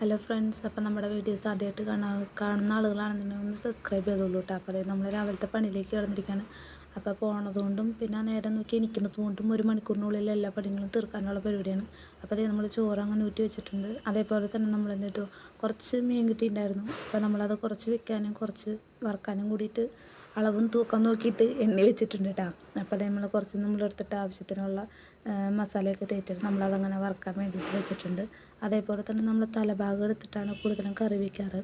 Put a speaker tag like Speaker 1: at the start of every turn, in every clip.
Speaker 1: Hello friends അപ്പോൾ നമ്മുടെ videos ആദ്യമായിട്ട് കാണാ കാണുന്ന ആളുകളാണെന്നുണ്ടെങ്കിൽ ഒന്ന് സബ്സ്ക്രൈബ് ചെയ്തോളൂ കേട്ടോ അപ്പോൾ അതായത് നമ്മൾ രാവിലത്തെ പണിയിലേക്ക് കിടന്നിരിക്കുകയാണ് അപ്പോൾ പോണതുകൊണ്ടും പിന്നെ നേരം നോക്കി എനിക്കുന്നതുകൊണ്ടും ഒരു മണിക്കൂറിനുള്ളിൽ എല്ലാ പണികളും തീർക്കാനുള്ള പരിപാടിയാണ്. അപ്പോൾ അതേ നമ്മൾ ചോറ് അങ്ങനെ ഊറ്റി വെച്ചിട്ടുണ്ട്. അതേപോലെ തന്നെ നമ്മൾ ചെയ്തു? കുറച്ച് മീൻ കിട്ടിയിട്ടുണ്ടായിരുന്നു. അപ്പോൾ നമ്മളത് കുറച്ച് വിൽക്കാനും കുറച്ച് വറുക്കാനും കൂടിയിട്ട് അളവും തൂക്കം നോക്കിയിട്ട് എണ്ണി വെച്ചിട്ടുണ്ട് കേട്ടോ അപ്പോൾ നമ്മൾ കുറച്ച് നമ്മൾ എടുത്തിട്ട് ആവശ്യത്തിനുള്ള മസാലയൊക്കെ തേച്ചിട്ട് നമ്മളതങ്ങനെ വറക്കാൻ വേണ്ടിയിട്ട് വെച്ചിട്ടുണ്ട്. അതേപോലെ തന്നെ നമ്മൾ തലഭാഗം എടുത്തിട്ടാണ് കൂടുതലും കറി വയ്ക്കാറ്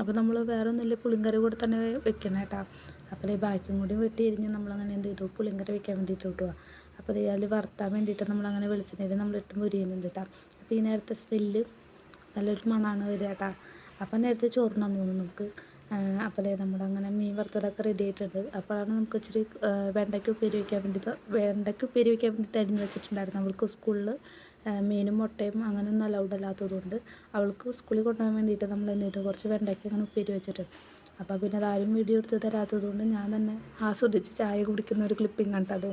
Speaker 1: അപ്പോൾ നമ്മൾ വേറെ ഒന്നുമില്ല പുളിങ്കറി കൂടെ തന്നെ വെക്കണം കേട്ടോ അപ്പോൾ ഈ ബാക്കിയും കൂടി വെട്ടി എരിഞ്ഞ് നമ്മളങ്ങനെ എന്ത് ചെയ്തു? പുളിങ്കറി വെക്കാൻ വേണ്ടിയിട്ട് വിട്ടുക അപ്പോൾ അതിൽ വറുത്താൻ വേണ്ടിയിട്ട് നമ്മളങ്ങനെ വെളിച്ചെണ്ണയിൽ നമ്മളിട്ട് മുരിയുന്നുണ്ട് കേട്ടോ അപ്പോൾ ഈ നേരത്തെ സ്മെല്ല് നല്ലൊരു മണമാണ് വരിക കേട്ടോ അപ്പം നേരത്തെ ചോറിനാന്ന് നമുക്ക് അപ്പോൾ ദേ നമ്മുടെ അങ്ങനെ മീൻ വറുത്തതൊക്കെ റെഡി ആയിട്ടുണ്ട്. അപ്പോഴാണ് നമുക്ക് ഇച്ചിരി വെണ്ടയ്ക്ക് ഉപ്പേരി വയ്ക്കാൻ വേണ്ടിയിട്ട് വെണ്ടയ്ക്ക് ഉപ്പേരി വയ്ക്കാൻ വേണ്ടിയിട്ട് അരിഞ്ഞ് വെച്ചിട്ടുണ്ടായിരുന്നു. അവൾക്ക് സ്കൂളിൽ മീനും മുട്ടയും അങ്ങനെയൊന്നും അലൗഡ് അല്ലാത്തതുകൊണ്ട് അവൾക്ക് സ്കൂളിൽ കൊണ്ടുപോകാൻ വേണ്ടിയിട്ട് നമ്മൾ എന്നിട്ട് കുറച്ച് വെണ്ടയ്ക്ക് അങ്ങനെ ഉപ്പേരി വെച്ചിട്ടുണ്ട് അപ്പോൾ പിന്നെ അതാരും വീഡിയോ എടുത്ത് തരാത്തതുകൊണ്ട് ഞാൻ തന്നെ ആസ്വദിച്ച് ചായ കുടിക്കുന്ന ഒരു ക്ലിപ്പിംഗ് കണ്ടത്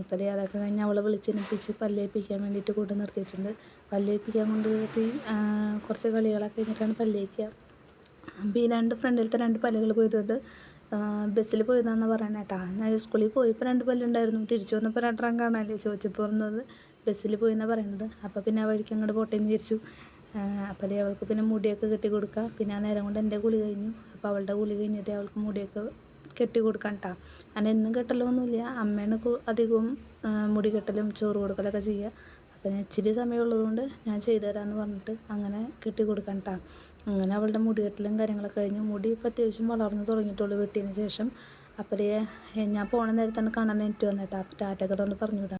Speaker 1: അപ്പോൾ അതൊക്കെ കഴിഞ്ഞ് അവളെ വിളിച്ചെണിപ്പിച്ച് പല്ലേപ്പിക്കാൻ വേണ്ടിയിട്ട് കൊണ്ട് നിർത്തിയിട്ടുണ്ട്. പല്ലേപ്പിക്കാൻ കൊണ്ട് നിർത്തി കുറച്ച് കളികളൊക്കെ കഴിഞ്ഞിട്ടാണ് പല്ലേക്കുക അപ്പോൾ ഈ രണ്ട് ഫ്രണ്ടിലത്തെ രണ്ട് പല്ലുകൾ പോയത് ബസ്സിൽ പോയതാണെന്ന് പറയണേ കേട്ടോ ഞാൻ സ്കൂളിൽ പോയപ്പോൾ രണ്ട് പല്ലുണ്ടായിരുന്നു. തിരിച്ചു വന്നപ്പോൾ രണ്ടെണ്ണം കാണാനല്ലേ ചോദിച്ചപ്പോൾ പറഞ്ഞത്. ബസ്സിൽ പോയി എന്നാണ് പറയുന്നത് അപ്പോൾ പിന്നെ ആ വഴിക്ക് അങ്ങോട്ട് പോട്ടേന്ന് തിരിച്ചു അപ്പോൾ അതേ അവൾക്ക് പിന്നെ മുടിയൊക്കെ കെട്ടി കൊടുക്കുക പിന്നെ ആ നേരം കൊണ്ട് എന്റെ കുളി കഴിഞ്ഞു. അപ്പോൾ അവളുടെ കുളി കഴിഞ്ഞിട്ട് അവൾക്ക് മുടിയൊക്കെ കെട്ടി കൊടുക്കാൻ കേട്ടോ അങ്ങനെ എന്നും കെട്ടലൊന്നുമില്ല. അമ്മയാണ് അധികവും മുടി കെട്ടലും ചോറ് കൊടുക്കലൊക്കെ ചെയ്യുക അപ്പോൾ ഞാൻ ഇച്ചിരി സമയമുള്ളതുകൊണ്ട് ഞാൻ ചെയ്തു തരാമെന്ന് പറഞ്ഞിട്ട് അങ്ങനെ കെട്ടി കൊടുക്കാൻ കേട്ടോ അങ്ങനെ അവളുടെ മുടി കെട്ടലും കാര്യങ്ങളൊക്കെ കഴിഞ്ഞു മുടി ഇപ്പം അത്യാവശ്യം വളർന്നു തുടങ്ങിയിട്ടുള്ളൂ വെട്ടിയതിന് ശേഷം. അപ്പോൾ ഞാൻ പോണ നേരത്താണ് കാണാൻ എനിക്ക് വന്നിട്ട് അപ്പോൾ ടാറ്റൊക്കെ തന്നെ പറഞ്ഞു വിടാം.